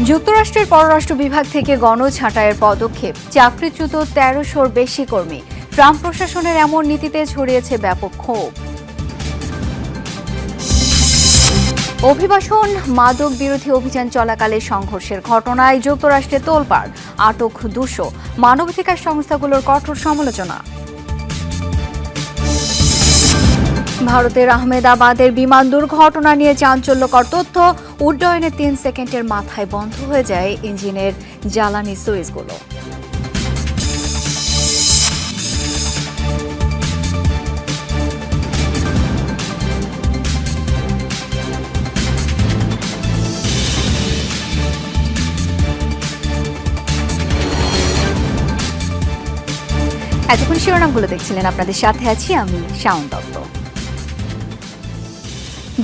যুক্তরাষ্ট্রের পররাষ্ট্র বিভাগ থেকে গণ ছাঁটাইয়ের পদক্ষেপ। চাকরিচ্যুত তেরোশোর বেশি কর্মী। ট্রাম্প প্রশাসনের এমন নীতিতে ছড়িয়েছে ব্যাপক ক্ষোভ। অভিবাসন, মাদক বিরোধী অভিযান চলাকালে সংঘর্ষের ঘটনায় যুক্তরাষ্ট্রে তোলপাড়, আটক দুশো। মানবাধিকার সংস্থাগুলোর কঠোর সমালোচনা। ভারতের আহমেদাবাদের বিমান দুর্ঘটনা নিয়ে চাঞ্চল্যকর তথ্য উড্ডয়নের তিন সেকেন্ডের মাথায় বন্ধ হয়ে যায় ইঞ্জিনের জ্বালানি সুইচগুলো। এতক্ষণ শিরোনামগুলো দেখছিলেন। আপনাদের সাথে আছি আমি শাওন দত্ত।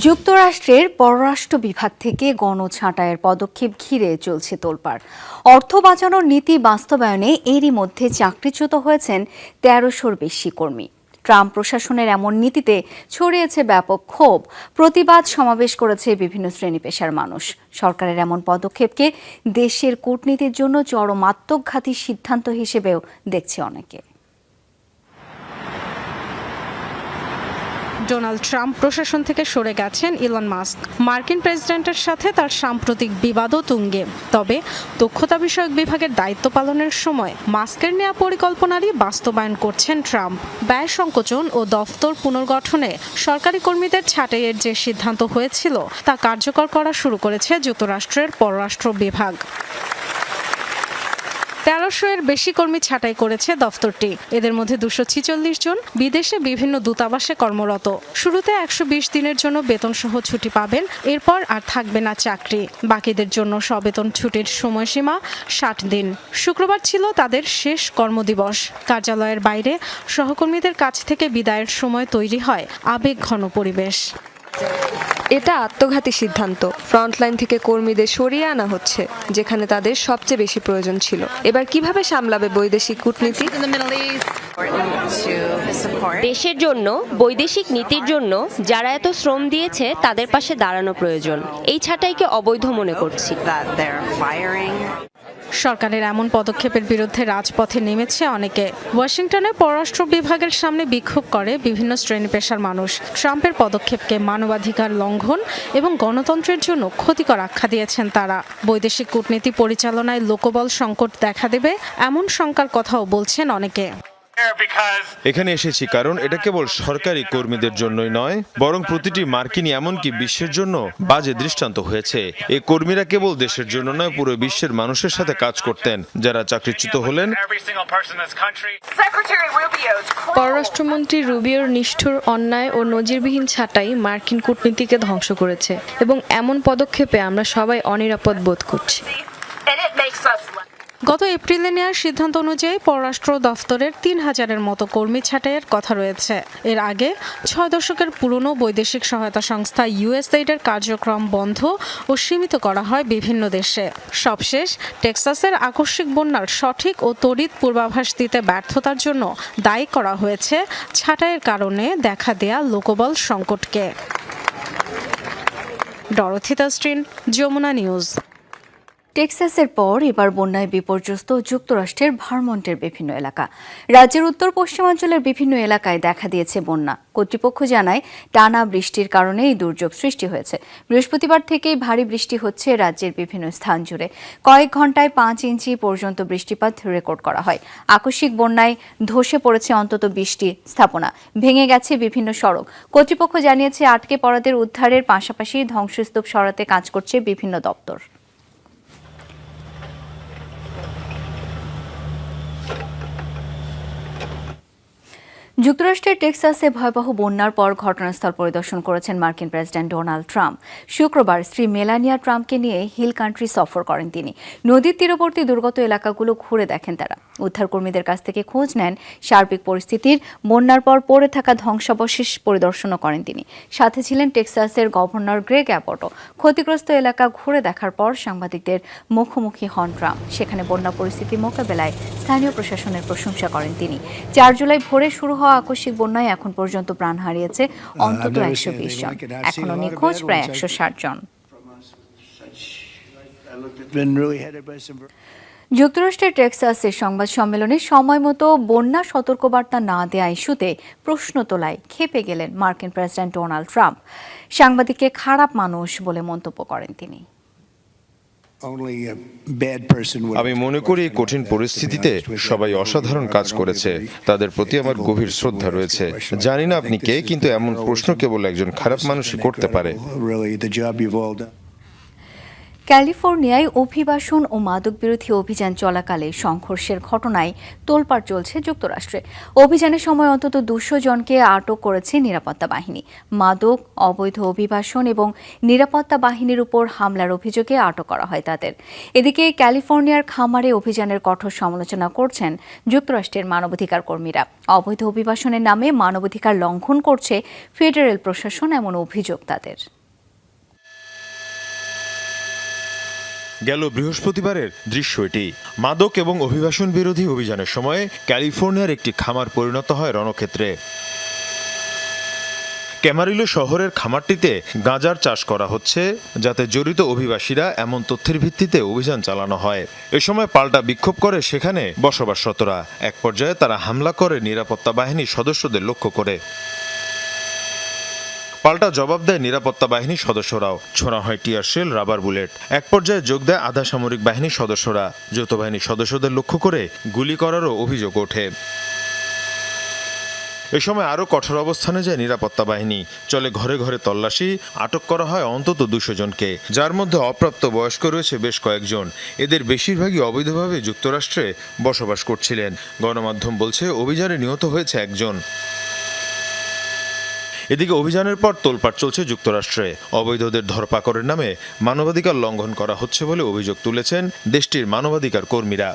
যুক্তরাষ্ট্রের পররাষ্ট্র বিভাগ থেকে গণছাঁটাইয়ের পদক্ষেপ ঘিরে চলছে তোলপাড়। অর্থ বাঁচানোর নীতি বাস্তবায়নে এরই মধ্যে চাকরিচ্যুত হয়েছেন তেরোশোর বেশি কর্মী। ট্রাম্প প্রশাসনের এমন নীতিতে ছড়িয়েছে ব্যাপক ক্ষোভ। প্রতিবাদ সমাবেশ করেছে বিভিন্ন শ্রেণি পেশার মানুষ। সরকারের এমন পদক্ষেপকে দেশের কূটনীতির জন্য চরম আত্মঘাতী সিদ্ধান্ত হিসেবেও দেখছে অনেকে। ডোনাল্ড ট্রাম্প প্রশাসন থেকে সরে গেছেন ইলন মাস্ক। মার্কিন প্রেসিডেন্টের সাথে তার সাম্প্রতিক বিবাদও তুঙ্গে। তবে দক্ষতা বিষয়ক বিভাগের দায়িত্ব পালনের সময় মাস্কের নেওয়া পরিকল্পনারই বাস্তবায়ন করছেন ট্রাম্প। ব্যয় সংকোচন ও দফতর পুনর্গঠনে সরকারি কর্মীদের ছাঁটাইয়ের যে সিদ্ধান্ত হয়েছিল, তা কার্যকর করা শুরু করেছে যুক্তরাষ্ট্রের পররাষ্ট্র বিভাগ। তেরোশো এর বেশি কর্মী ছাঁটাই করেছে দফতরটি। এদের মধ্যে দুশো ছিচল্লিশ জন বিদেশে বিভিন্ন দূতাবাসে কর্মরত। শুরুতে একশো বিশ দিনের জন্য বেতন সহ ছুটি পাবেন, এরপর আর থাকবে না চাকরি। বাকিদের জন্য সবেতন ছুটির সময়সীমা ষাট দিন। শুক্রবার ছিল তাদের শেষ কর্মদিবস। কার্যালয়ের বাইরে সহকর্মীদের কাছ থেকে বিদায়ের সময় তৈরি হয় আবেগ ঘন পরিবেশ। এটা আত্মঘাতী সিদ্ধান্ত। ফ্রন্টলাইন থেকে কর্মীদের সরিয়ে আনা হচ্ছে যেখানে তাদের সবচেয়ে বেশি প্রয়োজন ছিল। এবার কীভাবে সামলাবে বৈদেশিক কূটনীতি? দেশের জন্য বৈদেশিক নীতির জন্য যারা এত শ্রম দিয়েছে তাদের পাশে দাঁড়ানো প্রয়োজন। এই ছাটাইকে অবৈধ মনে করছি। সরকারের এমন পদক্ষেপের বিরুদ্ধে রাজপথে নেমেছে অনেকে। ওয়াশিংটনে পররাষ্ট্র বিভাগের সামনে বিক্ষোভ করে বিভিন্ন শ্রেণি পেশার মানুষ। ট্রাম্পের পদক্ষেপকে মানবাধিকার লঙ্ঘন এবং গণতন্ত্রের জন্য ক্ষতিকর আখ্যা দিয়েছেন তারা। বৈদেশিক কূটনীতি পরিচালনায় লোকবল সংকট দেখা দেবে, এমন শঙ্কার কথাও বলছেন অনেকে। এখানে এসেছি কারণ এটা কেবল সরকারি কর্মীদের জন্যই নয় বরং প্রতিটি মার্কিনই এমনকি বিশ্বের জন্য বাজে দৃষ্টান্ত হয়েছে। এই কর্মীরা কেবল দেশের জন্য নয় পুরো বিশ্বের মানুষের সাথে কাজ করতেন যারা চাকরিচ্যুত হলেন। পররাষ্ট্রমন্ত্রী রুবিওর নিষ্ঠুর অন্যায় ও নজিরবিহীন ছাঁটাই মার্কিন কূটনীতিকে ধ্বংস করেছে এবং এমন পদক্ষেপে আমরা সবাই অনিরাপদ বোধ করছি। and it makes us গত এপ্রিলে নেওয়ার সিদ্ধান্ত অনুযায়ী পররাষ্ট্র দফতরের তিন হাজারের মতো কর্মী ছাঁটাইয়ের কথা রয়েছে। এর আগে ছয় দশকের পুরনো বৈদেশিক সহায়তা সংস্থা ইউএসএইডের কার্যক্রম বন্ধ ও সীমিত করা হয় বিভিন্ন দেশে। সবশেষ, টেক্সাসের আকস্মিক বন্যার সঠিক ও তড়িৎ পূর্বাভাস দিতে ব্যর্থতার জন্য দায়ী করা হয়েছে ছাঁটাইয়ের কারণে দেখা দেয়া লোকবল সংকটকে। ডরথিতা স্ট্রিন যমুনা নিউজ। টেক্সাসের পর এবার বন্যায় বিপর্যস্ত যুক্তরাষ্ট্রের ভারমন্টের বিভিন্ন এলাকা। রাজ্যের উত্তর পশ্চিমাঞ্চলের বিভিন্ন এলাকায় দেখা দিয়েছে বন্যা। কর্তৃপক্ষ জানায়, টানা বৃষ্টির কারণে এই দুর্যোগ সৃষ্টি হয়েছে। বৃহস্পতিবার থেকেই ভারী বৃষ্টি হচ্ছে রাজ্যের বিভিন্ন স্থান জুড়ে। কয়েক ঘন্টায় পাঁচ ইঞ্চি পর্যন্ত বৃষ্টিপাত রেকর্ড করা হয়। আকস্মিক বন্যায় ধসে পড়েছে অন্তত বৃষ্টি স্থাপনা। ভেঙে গেছে বিভিন্ন সড়ক। কর্তৃপক্ষ জানিয়েছে, আটকে পড়াদের উদ্ধারের পাশাপাশি ধ্বংসস্তূপ সরাতে কাজ করছে বিভিন্ন দপ্তর। যুক্তরাষ্ট্রের টেক্সাসে ভয়াবহ বন্যার পর ঘটনাস্থল পরিদর্শন করেছেন মার্কিন প্রেসিডেন্ট ডোনাল্ড ট্রাম্প। শুক্রবার স্ত্রী মেলানিয়া ট্রাম্পকে নিয়ে হিল কান্ট্রি সফর করেন তিনি। নদীর তীরবর্তী দুর্গত এলাকাগুলো ঘুরে দেখেন তারা। উদ্ধারকর্মীদের কাছ থেকে খোঁজ নেন সার্বিক পরিস্থিতির। বন্যার পর পড়ে থাকা ধ্বংসাবশেষ পরিদর্শনও করেন তিনি। সাথে ছিলেন টেক্সাসের গভর্নর গ্রেগ অ্যাপটো ক্ষতিগ্রস্ত এলাকা ঘুরে দেখার পর সাংবাদিকদের মুখোমুখি হন ট্রাম্প। সেখানে বন্যা পরিস্থিতি মোকাবেলায় স্থানীয় প্রশাসনের প্রশংসা করেন তিনি। চার জুলাই ভোরে শুরু হওয়া আকস্মিক বন্যায় এখন পর্যন্ত প্রাণ হারিয়েছে অন্তত একশো বিশ জন। এখনও নিখোঁজ প্রায় একশো ষাট জন. যুক্তরাষ্ট্রের টেক্সাসের সংবাদ সম্মেলনে সময় মতো বন্যা সতর্কবার্তা না দেয়া ইস্যুতে প্রশ্ন তোলায় খেপে গেলেন মার্কিন প্রেসিডেন্ট ডোনাল্ড ট্রাম্প। সাংবাদিককে খারাপ মানুষ বলে মন্তব্য করেন তিনি। আমি মনে করি এই কঠিন পরিস্থিতিতে সবাই অসাধারণ কাজ করেছে। তাদের প্রতি আমার গভীর শ্রদ্ধা রয়েছে। জানি না আপনি কে কিন্তু এমন প্রশ্ন কেবল একজন খারাপ মানুষই করতে পারে। ক্যালিফোর্নিয়ায় অভিবাসন ও মাদক বিরোধী অভিযান চলাকালে সংঘর্ষের ঘটনায় তোলপাড় চলছে যুক্তরাষ্ট্রে। অভিযানের সময় অন্তত দুশো জনকে আটক করেছে নিরাপত্তা বাহিনী। মাদক, অবৈধ অভিবাসন এবং নিরাপত্তা বাহিনীর উপর হামলার অভিযোগে আটক করা হয় তাদের। এদিকে ক্যালিফোর্নিয়ার খামারে অভিযানের কঠোর সমালোচনা করছেন যুক্তরাষ্ট্রের মানবাধিকার কর্মীরা। অবৈধ অভিবাসনের নামে মানবাধিকার লঙ্ঘন করছে ফেডারেল প্রশাসন এমন অভিযোগ তাদের। গেল বৃহস্পতিবারের দৃশ্য এটি। মাদক এবং অভিবাসন বিরোধী অভিযানের সময় ক্যালিফোর্নিয়ার একটি খামার পরিণত হয় রণক্ষেত্রে। ক্যামারিলো শহরের খামারটিতে গাঁজার চাষ করা হচ্ছে, যাতে জড়িত অভিবাসীরা এমন তথ্যের ভিত্তিতে অভিযান চালানো হয়। এ সময় পাল্টা বিক্ষোভ করে সেখানে বসবাসরতরা। এক পর্যায়ে তারা হামলা করে নিরাপত্তা বাহিনীর সদস্যদের লক্ষ্য করে। পাল্টা জবাব দেয় নিরাপত্তা বাহিনীর সদস্যরাও। ছোড়া হয় টিয়ার শেল, রাবার বুলেট। এক পর্যায়ে যোগ দেয় আধা সামরিক বাহিনীর সদস্যরা। যৌথ বাহিনীর সদস্যদের লক্ষ্য করে গুলি করারও অভিযোগ ওঠে। এ সময় আরও কঠোর অবস্থানে যায় নিরাপত্তা বাহিনী। চলে ঘরে ঘরে তল্লাশি, আটক করা হয় অন্তত দুশো জনকে। যার মধ্যে অপ্রাপ্ত বয়স্ক রয়েছে বেশ কয়েকজন। এদের বেশিরভাগই অবৈধভাবে যুক্তরাষ্ট্রে বসবাস করছিলেন। গণমাধ্যম বলছে, অভিযানে নিহত হয়েছে একজন। এদিকে অভিযানের পর তোলপাড় চলছে যুক্তরাষ্ট্রে অবৈধদের ধরপাকড়ের নামে মানবাধিকার লঙ্ঘন করা হচ্ছে বলে অভিযোগ তুলেছেন দেশটির মানবাধিকার কর্মীরা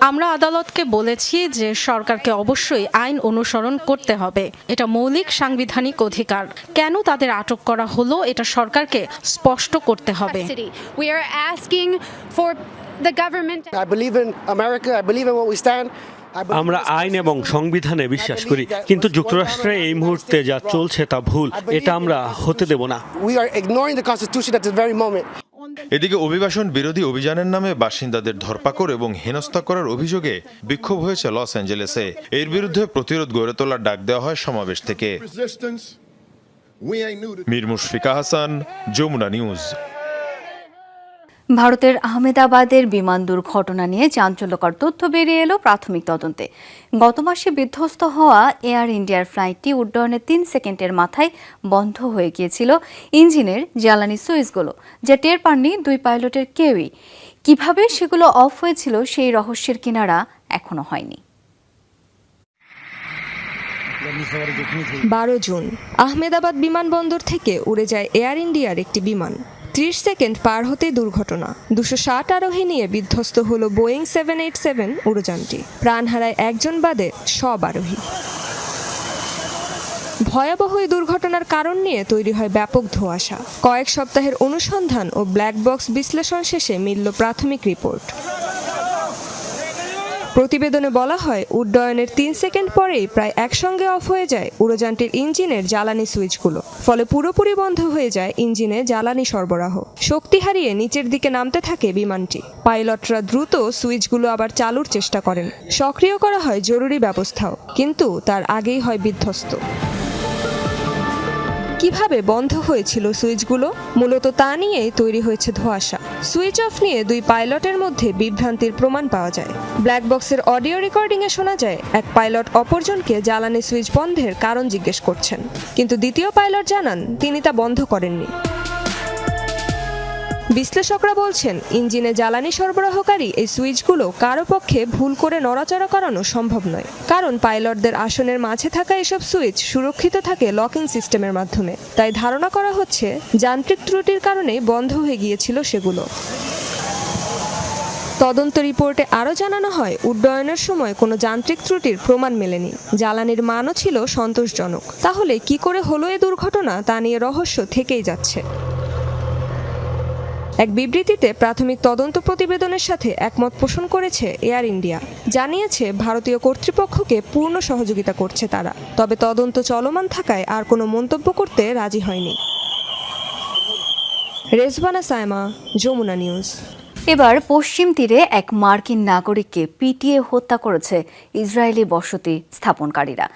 আমরা আদালতকে বলেছি যে সরকারকে অবশ্যই আইন অনুসরণ করতে হবে এটা মৌলিক সাংবিধানিক অধিকার কেন তাদের আটক করা হলো এটা সরকারকে স্পষ্ট করতে হবে the government. I believe in America. I believe in what we stand. আমরা আইন এবং সংবিধানে বিশ্বাস করি কিন্তু যুক্তরাষ্ট্রে এই মুহূর্তে যা চলছে তা ভুল। এটা আমরা হতে দেব না. এদিকে অভিবাসন বিরোধী অভিযানের নামে বাসিন্দাদের ধরপাকড় এবং হেনস্থা করার অভিযোগে বিক্ষোভ হয়েছে লস অ্যাঞ্জেলেসে। এর বিরুদ্ধে প্রতিরোধ গড়ে তোলার ডাক দেওয়া হয় সমাবেশ থেকে। মীর মুশফিকা হাসান যমুনা নিউজ। ভারতের আহমেদাবাদের বিমান দুর্ঘটনা নিয়ে চাঞ্চল্যকর তথ্য বেরিয়ে এলো প্রাথমিক তদন্তে। গত মাসে বিধ্বস্ত হওয়া এয়ার ইন্ডিয়ার ফ্লাইটটি উড্ডয়নের তিন সেকেন্ডের মাথায় বন্ধ হয়ে গিয়েছিল ইঞ্জিনের জ্বালানি সুইচগুলো, যা টের পাননি দুই পাইলটের কেউই। কীভাবে সেগুলো অফ হয়েছিল সেই রহস্যের কিনারা এখনও হয়নি। বারো জুন, আহমেদাবাদ বিমানবন্দর থেকে উড়ে যায় এয়ার ইন্ডিয়ার একটি বিমান। ত্রিশ সেকেন্ড পার হতে দুর্ঘটনা। দুশো ষাট আরোহী নিয়ে বিধ্বস্ত হল বোয়িং সেভেন এইট সেভেন উড়োযানটি প্রাণ হারায় একজন বাদে সব আরোহী। ভয়াবহ এই দুর্ঘটনার কারণ নিয়ে তৈরি হয় ব্যাপক ধোঁয়াশা। কয়েক সপ্তাহের অনুসন্ধান ও ব্ল্যাক বক্স বিশ্লেষণ শেষে মিলল প্রাথমিক রিপোর্ট। প্রতিবেদনে বলা হয়, উড্ডয়নের তিন সেকেন্ড পরেই প্রায় একসঙ্গে অফ হয়ে যায় উড়োযানটির ইঞ্জিনের জ্বালানি সুইচগুলো। ফলে পুরোপুরি বন্ধ হয়ে যায় ইঞ্জিনে জ্বালানি সরবরাহ। শক্তি হারিয়ে নিচের দিকে নামতে থাকে বিমানটি। পাইলটরা দ্রুত সুইচগুলো আবার চালুর চেষ্টা করেন। সক্রিয় করা হয় জরুরি ব্যবস্থাও, কিন্তু তার আগেই হয় বিধ্বস্ত। কীভাবে বন্ধ হয়েছিল সুইচগুলো? মূলত তা নিয়ে তৈরি হয়েছে ধোঁয়াশা। সুইচ অফ নিয়ে দুই পাইলটের মধ্যে বিভ্রান্তির প্রমাণ পাওয়া যায়। ব্ল্যাক বক্সের অডিও রেকর্ডিংয়ে শোনা যায়, এক পাইলট অপরজনকে জ্বালানি সুইচ বন্ধের কারণ জিজ্ঞেস করছেন। কিন্তু দ্বিতীয় পাইলট জানান, তিনি তা বন্ধ করেননি। বিশ্লেষকরা বলছেন, ইঞ্জিনে জ্বালানি সরবরাহকারী এই সুইচগুলো কারও পক্ষে ভুল করে নড়াচড়া করানো সম্ভব নয়। কারণ পাইলটদের আসনের মাঝে থাকা এসব সুইচ সুরক্ষিত থাকে লকিং সিস্টেমের মাধ্যমে। তাই ধারণা করা হচ্ছে, যান্ত্রিক ত্রুটির কারণেই বন্ধ হয়ে গিয়েছিল সেগুলো। তদন্ত রিপোর্টে আরও জানানো হয়, উড্ডয়নের সময় কোনো যান্ত্রিক ত্রুটির প্রমাণ মেলেনি। জ্বালানির মানও ছিল সন্তোষজনক। তাহলে কি করে হলো এ দুর্ঘটনা, তা নিয়ে রহস্য থেকেই যাচ্ছে। এক বিবৃতিতে প্রাথমিক তদন্ত প্রতিবেদনের সাথে একমত পোষণ করেছে এয়ার ইন্ডিয়া। জানিয়েছে, ভারতীয় কর্তৃপক্ষকে পূর্ণ সহযোগিতা করছে তারা। তবে তদন্ত চলমান থাকায় আর কোনো মন্তব্য করতে রাজি হয়নি। রেজবানা সায়মা, যমুনা নিউজ। এবার পশ্চিম তীরে এক মার্কিন নাগরিককে পিটিয়ে হত্যা করেছে ইসরায়েলি বসতি স্থাপনকারীরা।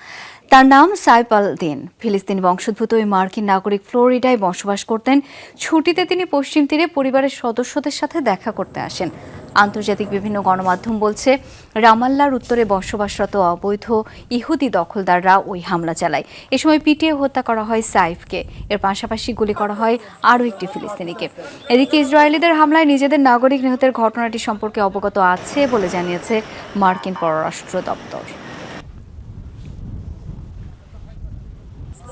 তার নাম সাইফ আল দিন ফিলিস্তিনি বংশোদ্ভূত ওই মার্কিন নাগরিক ফ্লোরিডায় বসবাস করতেন। ছুটিতে তিনি পশ্চিম তীরে পরিবারের সদস্যদের সাথে দেখা করতে আসেন। আন্তর্জাতিক বিভিন্ন গণমাধ্যম বলছে, রামাল্লার উত্তরে বসবাসরত অবৈধ ইহুদি দখলদাররা ওই হামলা চালায়। এ সময় পিটিয়ে হত্যা করা হয় সাইফকে। এর পাশাপাশি গুলি করা হয় আরও একটি ফিলিস্তিনিকে। এদিকে ইসরায়েলিদের হামলায় নিজেদের নাগরিক নিহতের ঘটনাটি সম্পর্কে অবগত আছে বলে জানিয়েছে মার্কিন পররাষ্ট্র দপ্তর।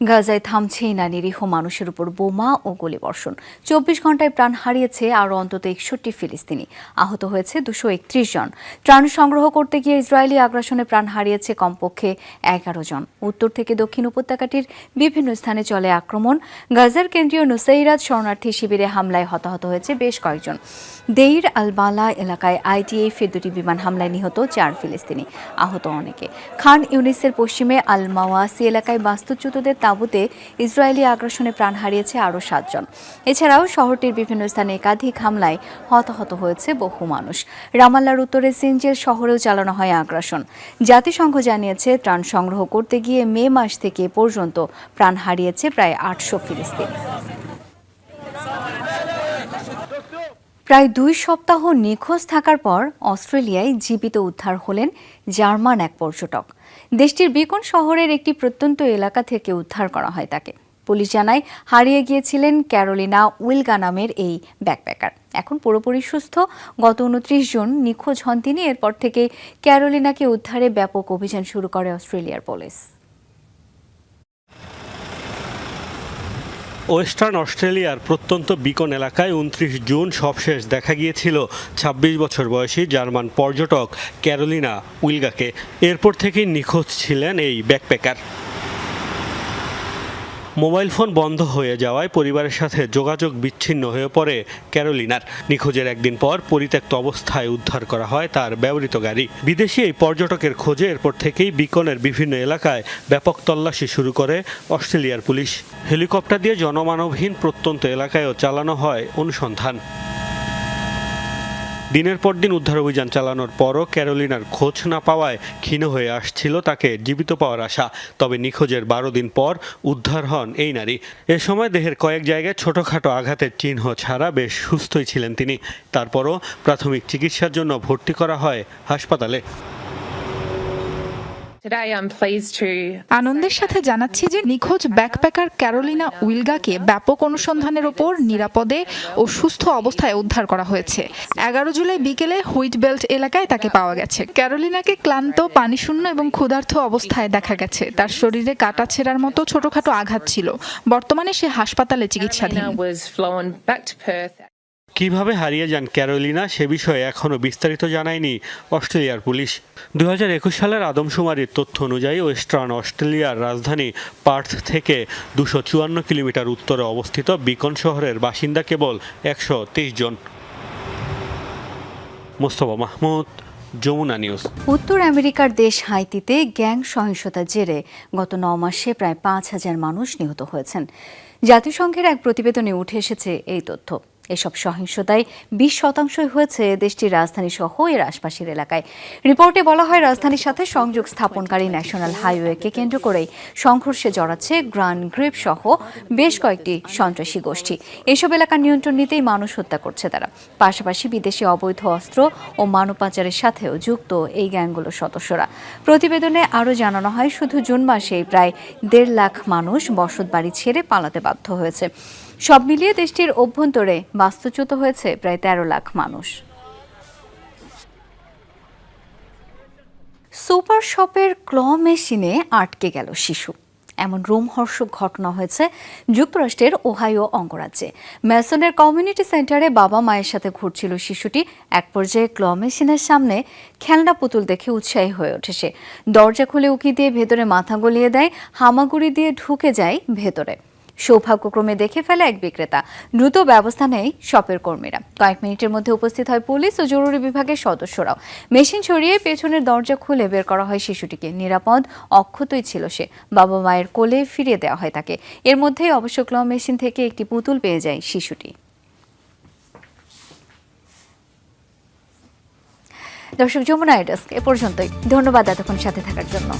গাজায় থামছেই না নিরীহ মানুষের উপর বোমা ও গুলিবর্ষণ। চব্বিশ ঘন্টায় প্রাণ হারিয়েছে আরও অন্তত একষট্টি ফিলিস্তিনি। আহত হয়েছে দুশো একত্রিশ জন। ত্রাণ সংগ্রহ করতে গিয়ে ইসরায়েলি আগ্রাসনে প্রাণ হারিয়েছে কমপক্ষে এগারো জন। উত্তর থেকে দক্ষিণ উপত্যকাটির বিভিন্ন স্থানে চলে আক্রমণ। গাজার কেন্দ্রীয় নুসাইরাত শরণার্থী শিবিরে হামলায় হতাহত হয়েছে বেশ কয়েকজন। দেইর আলবালা এলাকায় আইটিএফ এর দুটি বিমান হামলায় নিহত চার ফিলিস্তিনি। আহত অনেকে। খান ইউনিসের পশ্চিমে আল মাওয়াসি এলাকায় বাস্তুচ্যুতদের তাঁবুতে ইসরায়েলি আগ্রাসনে প্রাণ হারিয়েছে আরও সাতজন। এছাড়াও শহরটির বিভিন্ন স্থানে একাধিক হামলায় হতাহত হয়েছে বহু মানুষ। রামাল্লার উত্তরে সিনজের শহরেও চালানো হয় আগ্রাসন। জাতিসংঘ জানিয়েছে, ত্রাণ সংগ্রহ করতে গিয়ে মে মাস থেকে পর্যন্ত প্রাণ হারিয়েছে প্রায় আটশো ফিলিস্তিনি। প্রায় দুই সপ্তাহ নিখোঁজ থাকার পর অস্ট্রেলিয়ায় জীবিত উদ্ধার হলেন জার্মান এক পর্যটক। দেশটির বিকন শহরের একটি প্রত্যন্ত এলাকা থেকে উদ্ধার করা হয় তাকে। পুলিশ জানায়, হারিয়ে গিয়েছিলেন ক্যারোলিনা উইলগা নামের এই ব্যাকপ্যাকার। এখন পুরোপুরি সুস্থ। গত উনত্রিশ জন নিখোঁজ হন তিনি। এরপর থেকে ক্যারোলিনাকে উদ্ধারে ব্যাপক অভিযান শুরু করে অস্ট্রেলিয়ার পুলিশ। ওয়েস্টার্ন অস্ট্রেলিয়ার প্রত্যন্ত বিকন এলাকায় উনত্রিশ জুন সবশেষ দেখা গিয়েছিল ২৬ বছর বয়সী জার্মান পর্যটক ক্যারোলিনা উইলগাকে। এরপর থেকেই নিখোঁজ ছিলেন এই ব্যাকপ্যাকার। মোবাইল ফোন বন্ধ হয়ে যাওয়ায় পরিবারের সাথে যোগাযোগ বিচ্ছিন্ন হয়ে পড়ে ক্যারোলিনার। নিখোঁজের একদিন পর পরিত্যক্ত অবস্থায় উদ্ধার করা হয় তার ব্যবহৃত গাড়ি। বিদেশি এই পর্যটকের খোঁজে এরপর থেকেই বিকনের বিভিন্ন এলাকায় ব্যাপক তল্লাশি শুরু করে অস্ট্রেলিয়ার পুলিশ। হেলিকপ্টার দিয়ে জনমানবহীন প্রত্যন্ত এলাকায়ও চালানো হয় অনুসন্ধান। দিনের পর দিন উদ্ধার অভিযান চালানোর পরও ক্যারোলিনার খোঁজ না পাওয়ায় ক্ষীণ হয়ে আসছিল তাকে জীবিত পাওয়ার আশা। তবে নিখোঁজের বারো দিন পর উদ্ধার হন এই নারী। এ সময় দেহের কয়েক জায়গায় ছোটখাটো আঘাতের চিহ্ন ছাড়া বেশ সুস্থই ছিলেন তিনি। তারপরও প্রাথমিক চিকিৎসার জন্য ভর্তি করা হয় হাসপাতালে। আনন্দের সাথে জানাচ্ছি যে নিখোঁজ ব্যাকপ্যাকার ক্যারোলিনা উইলগাকে ব্যাপক অনুসন্ধানের ওপর নিরাপদে ও সুস্থ অবস্থায় উদ্ধার করা হয়েছে। এগারো জুলাই বিকেলে হুইট বেল্ট এলাকায় তাকে পাওয়া গেছে। ক্যারোলিনাকে ক্লান্ত পানিশূন্য এবং ক্ষুধার্ত অবস্থায় দেখা গেছে। তার শরীরে কাটা ছেঁড়ার মতো ছোটখাটো আঘাত ছিল। বর্তমানে সে হাসপাতালে চিকিৎসাধীন। কীভাবে হারিয়ে যান ক্যারোলিনা সে বিষয়ে এখনও বিস্তারিত জানায়নি অস্ট্রেলিয়ার পুলিশ। দুই হাজার একুশ সালের আদমশুমারির তথ্য অনুযায়ী ওয়েস্টার্ন অস্ট্রেলিয়ার রাজধানী পার্থ থেকে দুশো চুয়ান্ন কিলোমিটার উত্তরে অবস্থিত বিকন শহরের বাসিন্দা কেবল একশো তেইশ জন। মোস্তফা মাহমুদ, যমুনা নিউজ। উত্তর আমেরিকার দেশ হাইতিতে গ্যাং সহিংসতার জেরে গত ন মাসে প্রায় পাঁচ হাজার মানুষ নিহত হয়েছেন। জাতিসংঘের এক প্রতিবেদনে উঠে এসেছে এই তথ্য। এসব সহিংসতায় বিশ শতাংশই হয়েছে দেশটির রাজধানী সহ এর আশপাশের এলাকায়। রিপোর্টে বলা হয়, রাজধানীর সাথে সংযোগ স্থাপনকারী ন্যাশনাল হাইওয়েকে কেন্দ্র করেই সংঘর্ষে জড়াচ্ছে গ্রান্ড গ্রিপ সহ বেশ কয়েকটি সন্ত্রাসী গোষ্ঠী। এসব এলাকার নিয়ন্ত্রণ নিতেই মানুষ হত্যা করছে তারা। পাশাপাশি বিদেশি অবৈধ অস্ত্র ও মানব পাচারের সাথেও যুক্ত এই গ্যাংগুলোর সদস্যরা। প্রতিবেদনে আরও জানানো হয়, শুধু জুন মাসে প্রায় দেড় লাখ মানুষ বসত বাড়ি ছেড়ে পালাতে বাধ্য হয়েছে। সব মিলিয়ে দেশটির অভ্যন্তরে বাস্তুচ্যুত হয়েছে প্রায় তেরো লাখ মানুষ। সুপার শপের ক্ল মেশিনে আটকে গেল শিশু। এমন রোমহর্ষক ঘটনা হয়েছে যুক্তরাষ্ট্রের ওহাইও অঙ্গরাজ্যে। ম্যাসনের কমিউনিটি সেন্টারে বাবা মায়ের সাথে ঘুরছিল শিশুটি। এক পর্যায়ে ক্ল মেশিনের সামনে খেলনা পুতুল দেখে উৎসাহী হয়ে ওঠে সে। দরজা খুলে উকি দিয়ে ভেতরে মাথা গলিয়ে দেয়, হামাগুড়ি দিয়ে ঢুকে যায় ভেতরে। সৌভাগ্যক্রমে দেখে ফেলে এক বিক্রেতা। দ্রুত ব্যবস্থা নেয় শপের কর্মীরা। কয়েক মিনিটের মধ্যে উপস্থিত হয় পুলিশ ও জরুরি বিভাগের সদস্যরাও। মেশিন সরিয়ে পেছনের দরজা খুলে বের করা হয় শিশুটিকে। নিরাপদ, অক্ষতই ছিল সে। বাবা মায়ের কোলে ফিরিয়ে দেওয়া হয় তাকে। এর মধ্যেই অবশ্য ক্লম মেশিন থেকে একটি পুতুল পেয়ে যায় শিশুটি। দর্শক, যমুনা ডেস্ক এ পর্যন্তই। ধন্যবাদ এতক্ষণ সাথে থাকার জন্য।